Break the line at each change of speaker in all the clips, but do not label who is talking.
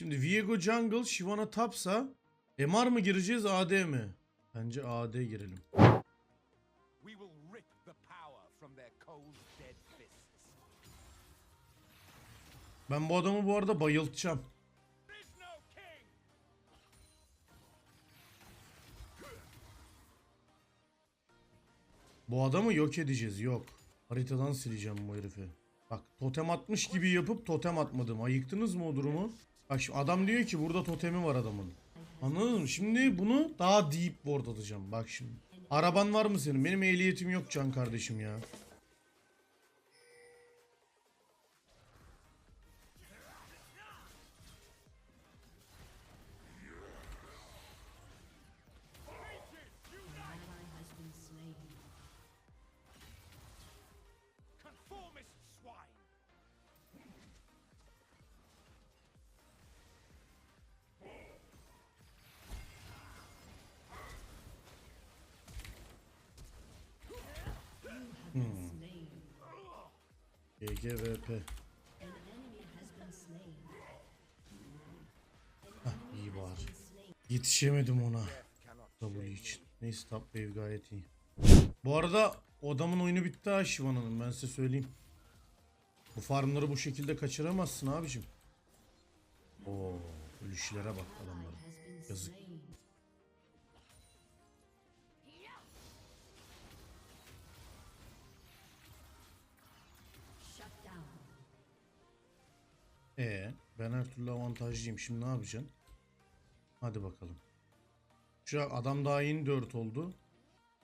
Şimdi Viego Jungle, Shyvana Tapsa. MR mı gireceğiz AD mi? Bence AD girelim. Ben bu adamı bu arada bayıltacağım. Bu adamı yok edeceğiz yok. Haritadan sileceğim bu herifi. Bak totem atmış gibi yapıp totem atmadım. Ayıktınız mı o durumu? Bak şimdi adam diyor ki burada totemi var adamın. Anladın mı? Şimdi bunu daha deep ward atacağım. Bak şimdi. Araban var mı senin? Benim ehliyetim yok can kardeşim ya. GGVP. Hah iyi bari. Yetişemedim ona. W için. Neyse top wave gayet iyi. Bu arada o adamın oyunu bitti ha Shivana'nın ben size söyleyeyim. Bu farmları bu şekilde kaçıramazsın abicim. Oo, ölüşlere bak adamların. Yazık. Ee, ben her türlü avantajlıyım. Şimdi ne yapacaksın? Hadi bakalım. Şu an adam daha yeni 4 oldu.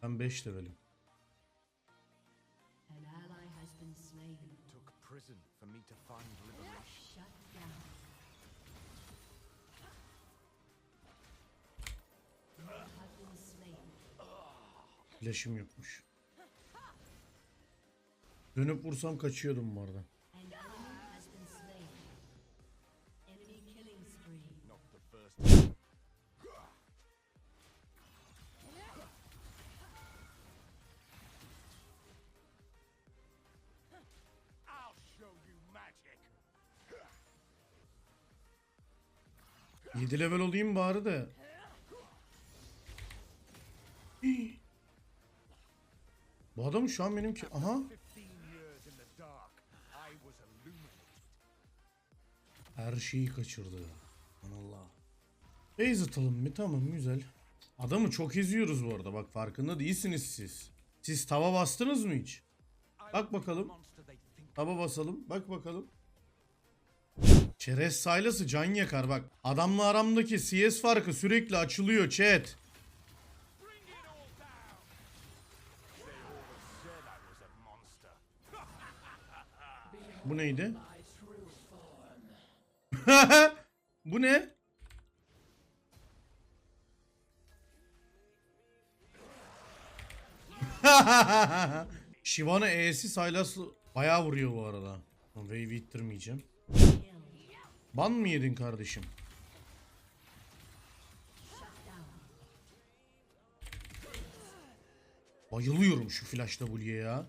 Ben 5 levelim.
Prison for me to find liberation.
Flash'im yokmuş. Dönüp vursam kaçıyordum bu arada. 7 level olayım bari de. Bu adam şu an benimki. Aha.
15 years in the dark, I was illuminated.
Her şeyi kaçırdı. Allah. Base atalım mı? Tamam güzel. Adamı çok eziyoruz bu arada. Bak farkında değilsiniz siz. Siz tava bastınız mı hiç? Bak bakalım. Taba basalım. Bak bakalım. Çerez saylası can yakar bak. Adamla aramdaki CS farkı sürekli açılıyor chat. Bu neydi? Bu ne? Shivana E'si Sylas bayağı vuruyor bu arada. Wave'i ittirmeyeceğim. Ban mı yedin kardeşim? Bayılıyorum şu Flash W'ye ya.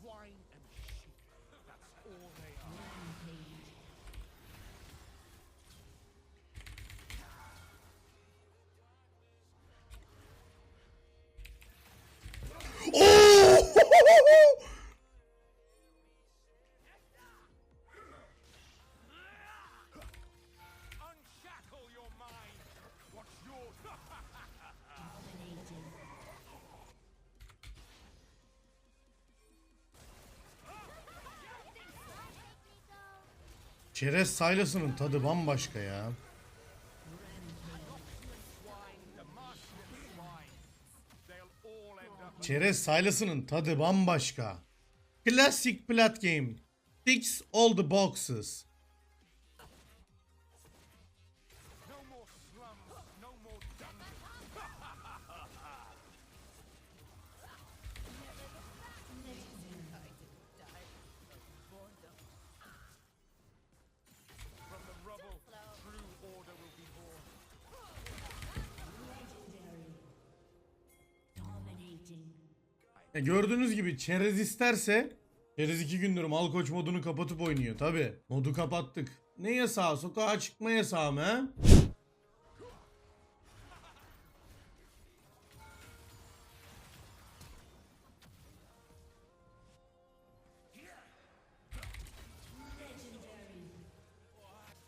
Swine and sheep. That's all
Çerez Sylas'ının tadı bambaşka ya. Çerez Sylas'ının tadı bambaşka. Classic plat game. Ticks all the boxes. Ya gördüğünüz gibi çerez isterse çerez iki gündür mal koç modunu kapatıp oynuyor tabi. Modu kapattık. Ne yasağı? Sokağa çıkma yasağı mı he?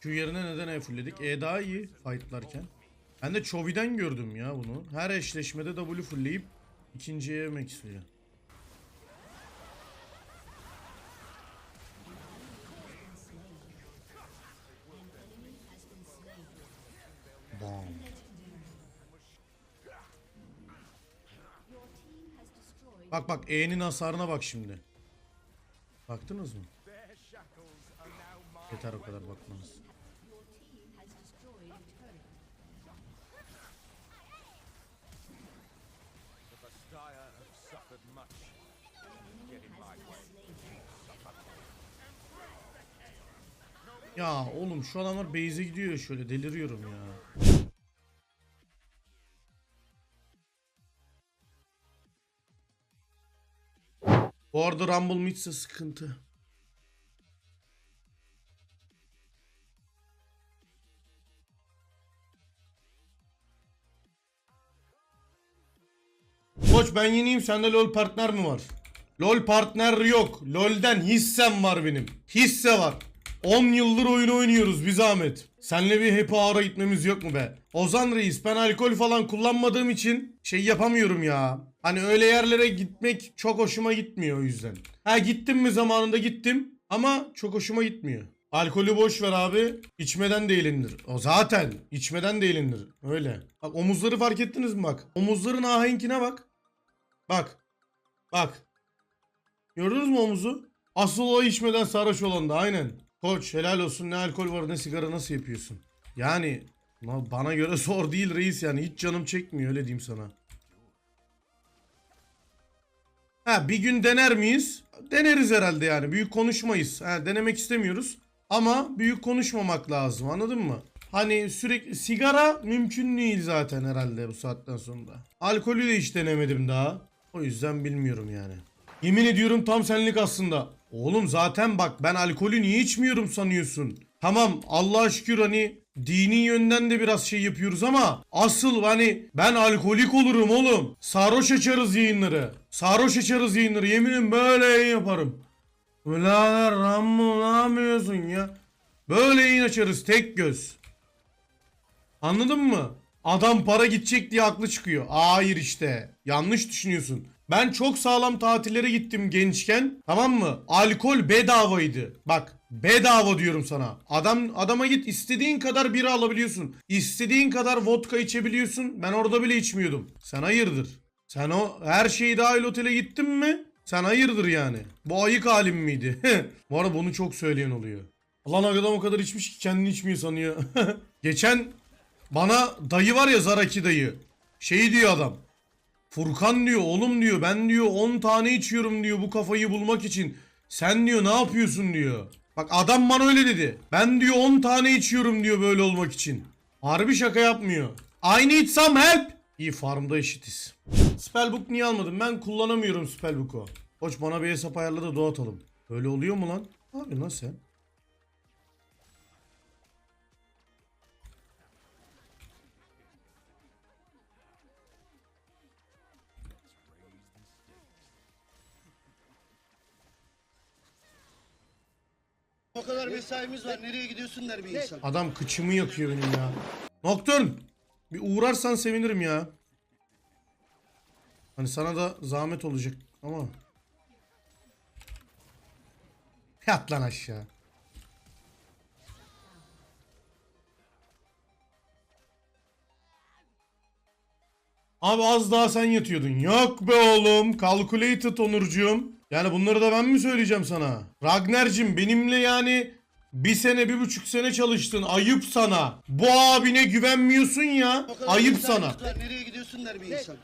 Q yerine neden E fullledik? E daha iyi fightlarken. Ben de Chovi'den gördüm ya bunu. Her eşleşmede W fullleyip ikinciye yemek Bam. Bak bak E'nin hasarına bak şimdi. Baktınız mı? Yeter o kadar bakmanız. Ya oğlum şu adamlar base'e gidiyor şöyle deliriyorum ya. Bu arada Rumble Meets'e sıkıntı. Koç ben yeniyim sende LoL partner mi var? LoL partner yok. LoL'den hissem var benim. Hisse var. 10 yıldır oyun oynuyoruz bir zahmet. Senle bir happy hour'a gitmemiz yok mu be? Ozan Reis ben alkol falan kullanmadığım için şey yapamıyorum ya. Hani öyle yerlere gitmek çok hoşuma gitmiyor o yüzden. Ha gittim mi zamanında gittim ama çok hoşuma gitmiyor. Alkolü boş ver abi. İçmeden de eğlenir. O zaten içmeden de eğlenir. Öyle. Bak omuzları fark ettiniz mi bak? Omuzların ahenkine bak. Bak. Bak. Gördünüz mü omuzu? Asıl o içmeden sarhoş olan da aynen. Koç helal olsun ne alkol var ne sigara nasıl yapıyorsun? Yani bana göre zor değil reis yani hiç canım çekmiyor öyle diyeyim sana. Ha bir gün dener miyiz? Deneriz herhalde yani büyük konuşmayız. Ha, denemek istemiyoruz ama büyük konuşmamak lazım anladın mı? Hani sürekli sigara mümkün değil zaten herhalde bu saatten sonra. Alkolü de hiç denemedim daha. O yüzden bilmiyorum yani. Yemin ediyorum tam senlik aslında. Oğlum zaten bak ben alkolü niye içmiyorum sanıyorsun? Tamam Allah'a şükür hani dini yönden de biraz şey yapıyoruz ama asıl hani ben alkolik olurum oğlum. Sarhoş açarız yayınları. Sarhoş açarız yayınları yeminim böyle yayın yaparım. Birader Rambo ne yapıyorsun ya? Böyle yayın açarız tek göz. Anladın mı? Adam para gidecek diye aklı çıkıyor. Hayır işte. Yanlış düşünüyorsun. Ben çok sağlam tatillere gittim gençken. Tamam mı? Alkol bedavaydı. Bak bedava diyorum sana. Adam adama git istediğin kadar bira alabiliyorsun. İstediğin kadar vodka içebiliyorsun. Ben orada bile içmiyordum. Sen hayırdır? Sen o her şeyi dahil otele gittin mi? Sen hayırdır yani. Bu ayık halim miydi? Bu arada bunu çok söyleyen oluyor. Lan adam o kadar içmiş ki kendini içmiyor sanıyor. Geçen bana dayı var ya Zaraki dayı. Şey diyor adam. Furkan diyor oğlum diyor ben diyor 10 tane içiyorum diyor bu kafayı bulmak için. Sen diyor ne yapıyorsun diyor. Bak adam bana öyle dedi. Ben diyor 10 tane içiyorum diyor böyle olmak için. Harbi şaka yapmıyor. I need some help. İyi farmda eşitiz. Spellbook niye almadım? Ben kullanamıyorum Spellbook'u. Koç bana bir hesap ayarla da doğa atalım. Böyle oluyor mu lan? Abi lan sen?
O kadar mesaimiz var. Nereye gidiyorsun der bir insan.
Adam kıçımı yakıyor benim ya. Nocturne. Bir uğrarsan sevinirim ya. Hani sana da zahmet olacak ama. Yat lan aşağı. Abi az daha sen yatıyordun. Yok be oğlum. Calculated Onurcuğum. Yani bunları da ben mi söyleyeceğim sana? Ragnar'cım benimle yani bir sene bir buçuk sene çalıştın. Ayıp sana. Bu abine güvenmiyorsun ya.
O kadar
Ayıp
mesaimiz
sana.
var. Nereye gidiyorsun der bir insan.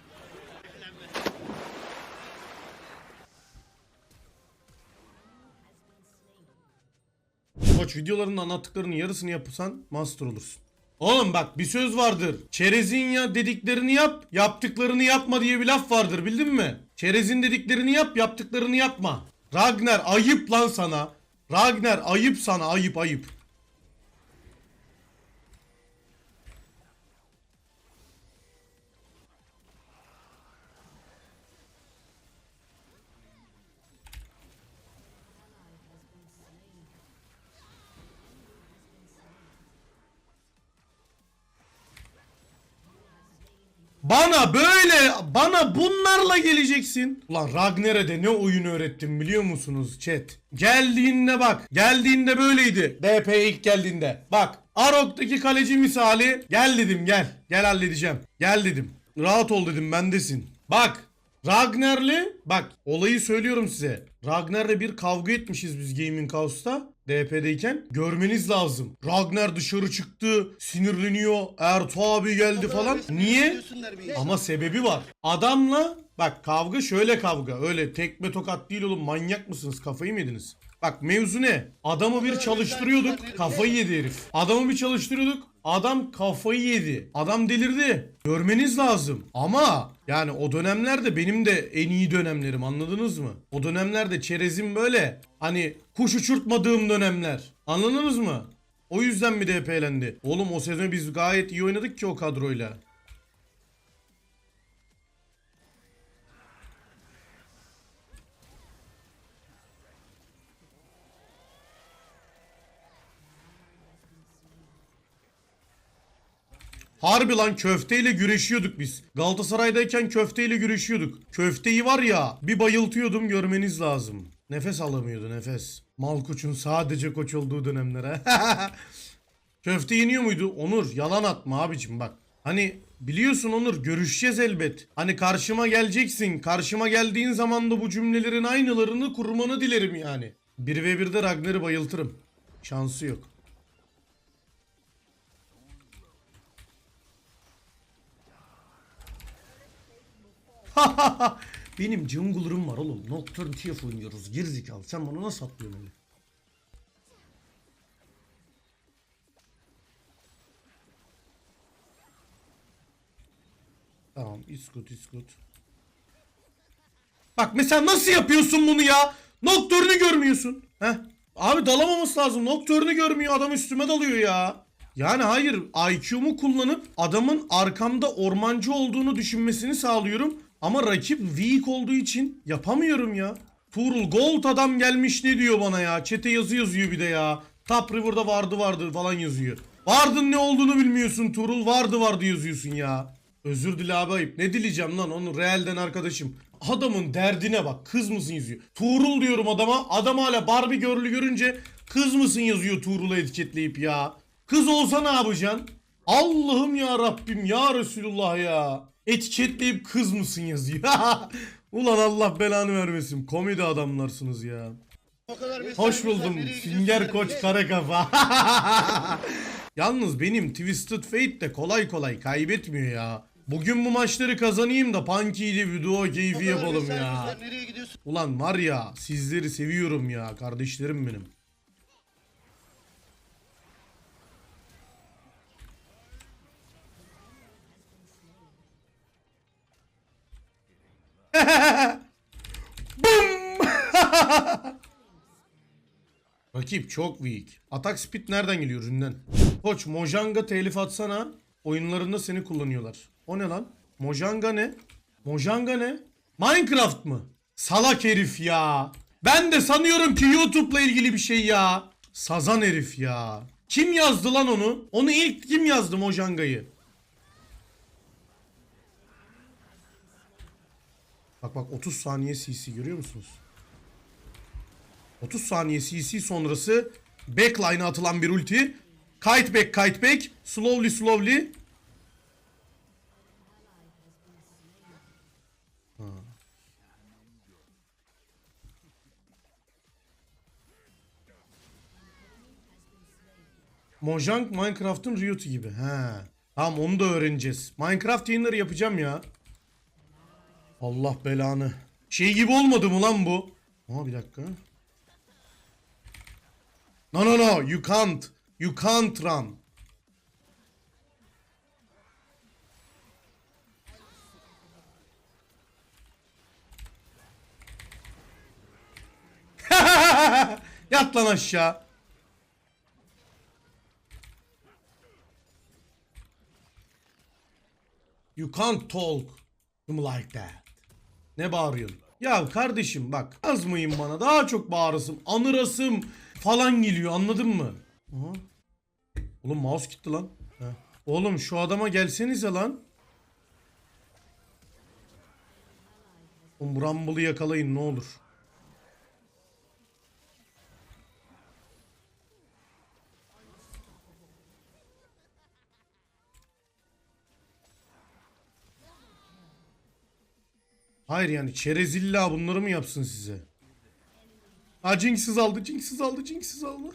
Koç videolarının anlattıklarının yarısını yapırsan master olursun. Oğlum bak bir söz vardır. Çerezin ya dediklerini yap, yaptıklarını yapma diye bir laf vardır bildin mi? Çerezin dediklerini yap, yaptıklarını yapma. Ragnar ayıp lan sana. Ragnar ayıp sana ayıp ayıp. Bana böyle, bana bunlarla geleceksin. Ulan Ragnar'a de ne oyun öğrettim biliyor musunuz chat? Geldiğinde bak, geldiğinde böyleydi. DP ilk geldiğinde. Bak, Arok'taki kaleci misali. Gel dedim gel, gel halledeceğim. Gel dedim. Rahat ol dedim bendesin. Bak, Ragnar'le bak olayı söylüyorum size. Ragnar'la bir kavga etmişiz biz Gaming House'ta. DP'deyken görmeniz lazım. Ragnar dışarı çıktı, sinirleniyor. Ertuğ abi geldi falan. Niye? Ama sebebi var. Adamla bak kavga şöyle kavga. Öyle tekme tokat değil oğlum manyak mısınız? Kafayı mı yediniz? Bak mevzu ne? Adamı bir çalıştırıyorduk. Kafayı yedi herif. Adamı bir çalıştırıyorduk. Adam kafayı yedi. Adam delirdi. Görmeniz lazım. Ama yani o dönemlerde benim de en iyi dönemlerim anladınız mı? O dönemlerde çerezim böyle hani kuş uçurtmadığım dönemler. Anladınız mı? O yüzden mi DP'lendi? Oğlum o sezon biz gayet iyi oynadık ki o kadroyla. Harbi lan köfteyle güreşiyorduk biz. Galatasaray'dayken köfteyle güreşiyorduk. Köfteyi var ya bir bayıltıyordum görmeniz lazım. Nefes alamıyordu nefes. Malkoç'un sadece koç olduğu dönemlere. Köfte yeniyor muydu? Onur yalan atma abicim bak. Hani biliyorsun Onur görüşeceğiz elbet. Hani karşıma geleceksin. Karşıma geldiğin zaman da bu cümlelerin aynılarını kurmanı dilerim yani. 1v1'de Ragnar'ı bayıltırım. Şansı yok. Benim jungler'ım var oğlum. Nocturne TF oynuyoruz. Gerizekalı. Sen bana nasıl atlıyorsun öyle? Tamam. İt's good. Bak mesela nasıl yapıyorsun bunu ya? Nocturne'ü görmüyorsun. Heh. Abi dalamaması lazım. Nocturne'ü görmüyor. Adam üstüme dalıyor ya. Yani hayır IQ'mu kullanıp adamın arkamda ormancı olduğunu düşünmesini sağlıyorum. Ama rakip weak olduğu için yapamıyorum ya. Tuğrul Gold adam gelmiş ne diyor bana ya. Çete yazı yazıyor bir de ya. Top River'da vardı vardı falan yazıyor. Vardın ne olduğunu bilmiyorsun Tuğrul. Vardı vardı yazıyorsun ya. Özür dile abi ayıp. Ne dileyeceğim lan onu realden arkadaşım. Adamın derdine bak. Kız mısın yazıyor. Tuğrul diyorum adama. Adam hala Barbie görlü görünce kız mısın yazıyor Tuğrul'u etiketleyip ya. Kız olsa ne yapacaksın? Allah'ım ya Rabbim ya Resulullah ya. Etiketleyip kız mısın yazıyor. Ulan Allah belanı vermesin. Komedi adamlarsınız ya. Hoş buldum.
der
Koç kara kafa. Yalnız benim Twisted Fate de kolay kolay kaybetmiyor ya. Bugün bu maçları kazanayım da Punky ile video keyfi
O kadar
yapalım ya. Ulan var ya sizleri seviyorum ya kardeşlerim benim. Bum! Rakip çok weak. Atak speed nereden geliyor üründen? Koç Mojanga telif atsana. Oyunlarında seni kullanıyorlar. O ne lan? Mojanga ne? Mojanga ne? Minecraft mı? Salak herif ya. Ben de sanıyorum ki YouTube'la ilgili bir şey ya. Sazan herif ya. Kim yazdı lan onu? Onu ilk kim yazdı Mojanga'yı? Bak bak 30 saniye CC görüyor musunuz? 30 saniye CC sonrası backline'a atılan bir ulti. Kite back kite back. Slowly slowly. Mojang Minecraft'ın Riot'u gibi. He. Tamam onu da öğreneceğiz. Minecraft yayınları yapacağım ya. Allah belanı. Şey gibi olmadı mı lan bu? Ama bir dakika. No no no you can't. You can't run. Yat lan aşağı. You can't talk like that. Ne bağırıyorsun? Ya kardeşim bak yazmayın bana daha çok bağırasım, anırasım falan geliyor anladın mı? Aha. Oğlum mouse gitti lan. Heh. Oğlum şu adama gelsenize lan. Oğlum Rumble'ı yakalayın ne olur. Hayır yani çerezilla bunları mı yapsın size? Ha Jinx'iz aldı, Jinx'iz aldı, Jinx'iz aldı.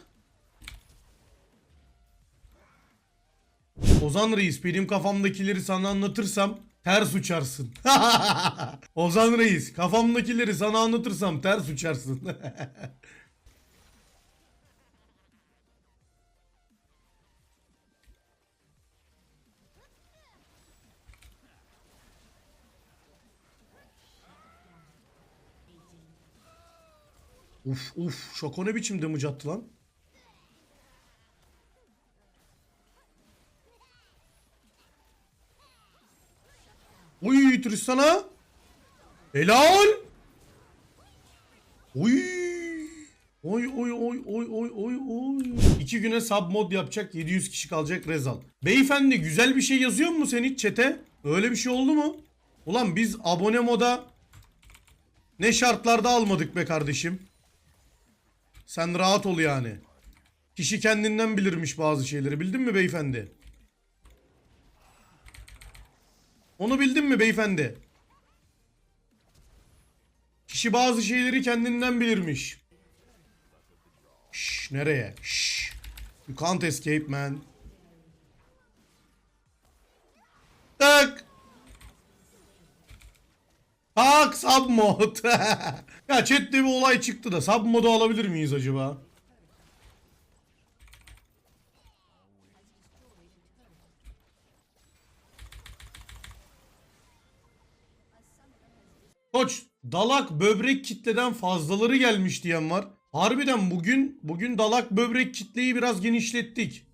Ozan Reis benim kafamdakileri sana anlatırsam ters uçarsın. Ozan Reis kafamdakileri sana anlatırsam ters uçarsın. uf uf şoko ne biçim damage attı lan? Uy Tristan'a. Helal. Uy. Oy oy oy oy oy oy oy. İki güne sub mod yapacak 700 kişi kalacak Rezal. Beyefendi güzel bir şey yazıyor mu sen hiç çete? Öyle bir şey oldu mu? Ulan biz abone moda ne şartlarda almadık be kardeşim. Sen rahat ol yani. Kişi kendinden bilirmiş bazı şeyleri bildin mi beyefendi? Onu bildin mi beyefendi? Kişi bazı şeyleri kendinden bilirmiş. Şş, nereye? Şş. You can't escape man. Tak. Tak sub mod. ya chatte bir olay çıktı da sub modu alabilir miyiz acaba? Koç dalak böbrek kitleden fazlaları gelmiş diyen var. Harbiden bugün bugün dalak böbrek kitleyi biraz genişlettik.